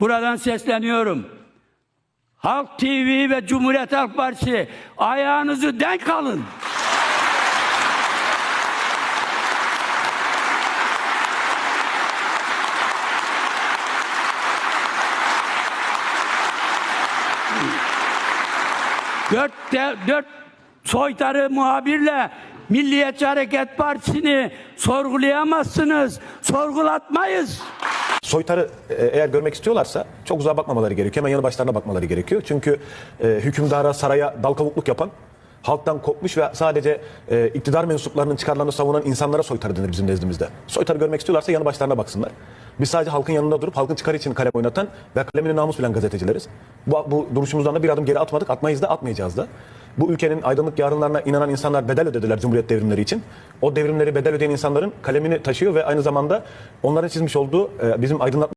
Buradan sesleniyorum. Halk TV ve Cumhuriyet Halk Partisi ayağınızı denk alın. Dört, de, dört soytarı muhabirle Milliyetçi Hareket Partisi'ni sorgulayamazsınız. Sorgulatmayız. Soytarı e, eğer görmek istiyorlarsa çok uzağa bakmamaları gerekiyor. Hemen yanı başlarına bakmaları gerekiyor. Çünkü e, hükümdara, saraya dal kavukluk yapan, halktan kopmuş ve sadece e, iktidar mensuplarının çıkarlarını savunan insanlara soytarı denir bizim nezdimizde. Soytarı görmek istiyorlarsa yanı başlarına baksınlar. Biz sadece halkın yanında durup halkın çıkarı için kalem oynatan ve kalemini namus bilen gazetecileriz. Bu, bu duruşumuzdan da bir adım geri atmadık, atmayız da atmayacağız da. Bu ülkenin aydınlık yarınlarına inanan insanlar bedel ödediler Cumhuriyet devrimleri için. O devrimleri bedel ödeyen insanların kalemini taşıyor ve aynı zamanda onların çizmiş olduğu e, bizim aydınlatma